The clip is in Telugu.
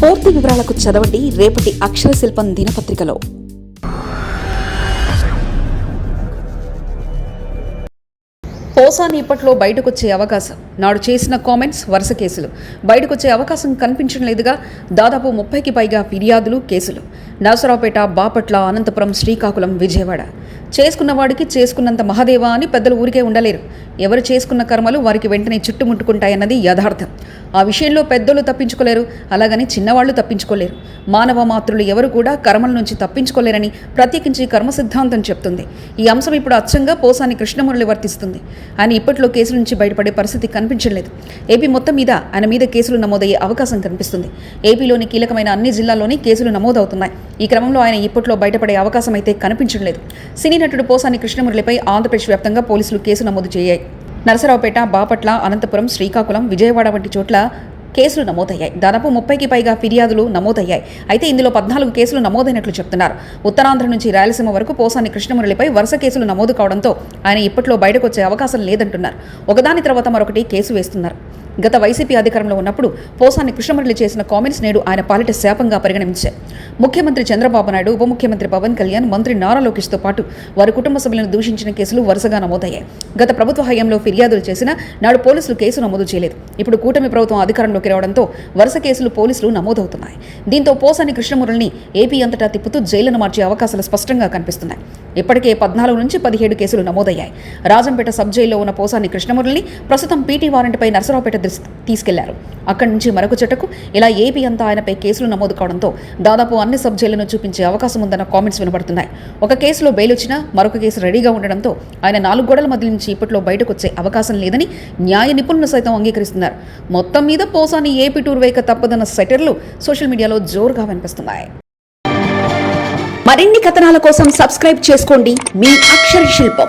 పూర్తి వివరాలకు చదవండి రేపటి అక్షర శిల్పం దినపత్రికలో. పోసాని ఇప్పట్లో బయటకొచ్చే అవకాశం. నాడు చేసిన కామెంట్స్ వరుస కేసులు. బయటకొచ్చే అవకాశం కనిపించడం లేదుగా దాదాపు ముప్పైకి పైగా ఫిర్యాదులు కేసులు. నరసరావుపేట బాపట్ల అనంతపురం శ్రీకాకుళం విజయవాడ. చేసుకున్నవాడికి చేసుకున్నంత మహాదేవా అని పెద్దలు ఊరికే ఉండలేరు. ఎవరు చేసుకున్న కర్మలు వారికి వెంటనే చుట్టుముట్టుకుంటాయన్నది యథార్థం. ఆ విషయంలో పెద్దలు తప్పించుకోలేరు అలాగని చిన్నవాళ్ళు తప్పించుకోలేరు. మానవ మాతృలు ఎవరు కూడా కర్మల నుంచి తప్పించుకోలేరని ప్రత్యేకించి కర్మ సిద్ధాంతం చెప్తుంది. ఈ అంశం ఇప్పుడు అచ్చంగా పోసాని కృష్ణమురళి వర్తిస్తుంది. ఆయన ఇప్పట్లో కేసుల నుంచి బయటపడే పరిస్థితి కనిపించలేదు ఏపీ మొత్తం మీద ఆయన మీద కేసులు నమోదయ్యే అవకాశం కనిపిస్తుంది. ఏపీలోని కీలకమైన అన్ని జిల్లాల్లోని కేసులు నమోదవుతున్నాయి. ఈ క్రమంలో ఆయన ఇప్పట్లో బయటపడే అవకాశం అయితే కనిపించడం లేదు. సినీ నటుడు పోసాని కృష్ణమురళిపై ఆంధ్రప్రదేశ్ వ్యాప్తంగా పోలీసులు కేసు నమోదు చేయాయి. నరసరావుపేట బాపట్ల అనంతపురం శ్రీకాకుళం విజయవాడ వంటి చోట్ల కేసులు నమోదయ్యాయి. దాదాపు ముప్పైకి పైగా ఫిర్యాదులు నమోదయ్యాయి. అయితే ఇందులో పద్నాలుగు కేసులు నమోదైనట్లు చెప్తున్నారు. ఉత్తరాంధ్ర నుంచి రాయలసీమ వరకు పోసాని కృష్ణమురళిపై వరుస కేసులు నమోదు కావడంతో ఆయన ఇప్పట్లో బయటకు వచ్చే అవకాశం లేదంటున్నారు. ఒకదాని తర్వాత మరొకటి కేసు వేస్తున్నారు. గత వైసీపీ అధికారంలో ఉన్నప్పుడు పోసాని కృష్ణమురళి చేసిన కామెంట్స్ నేడు ఆయన పాలిట శాపంగా పరిగణించారు ముఖ్యమంత్రి చంద్రబాబు నాయుడు ఉప ముఖ్యమంత్రి పవన్ కళ్యాణ్ మంత్రి నారా లోకేష్తో పాటు వారి కుటుంబ సభ్యులను దూషించిన కేసులు వరుసగా నమోదయ్యాయి. గత ప్రభుత్వ హయాంలో ఫిర్యాదులు చేసినా నాడు పోలీసులు కేసు నమోదు చేయలేదు. ఇప్పుడు కూటమి ప్రభుత్వం అధికారంలోకి రావడంతో వరుస కేసులు పోలీసులు నమోదవుతున్నాయి. దీంతో పోసాని కృష్ణమురళిని ఏపీ అంతటా తిప్పుతూ జైలును మార్చే అవకాశాలు స్పష్టంగా కనిపిస్తున్నాయి. ఇప్పటికే పద్నాలుగు నుంచి పదిహేడు కేసులు నమోదయ్యాయి. రాజంపేట సబ్ జైల్లో ఉన్న పోసాని కృష్ణమురళిని ప్రస్తుతం పీటీ వారెంట్పై నరసరావుపేట తీసుకెళ్ళారు. అక్కడి నుంచి మరొక చెట్టుకు ఇలా ఏపీ అంతా ఆయనపై కేసులు నమోదు కావడంతో దాదాపు అన్ని సబ్ జైళ్ళను చూపించే అవకాశం ఉందన్న కామెంట్స్ వినబడుతున్నాయి. ఒక కేసులో బెయిల్ వచ్చినా మరొక కేసు రెడీగా ఉండడంతో ఆయన నాలుగు గోడల మధ్య నుంచి ఇప్పట్లో బయటకు వచ్చే అవకాశం లేదని న్యాయ నిపుణులు సైతం అంగీకరిస్తున్నారు. మొత్తం మీద పోసాని ఏపీ టూర్ వేయక తప్పదన్న సెటర్లు సోషల్ మీడియాలో జోరుగా వినిపిస్తున్నాయి. మరిన్ని కథనాల కోసం సబ్స్క్రైబ్ చేసుకోండి. మీ అక్షర శిల్పం.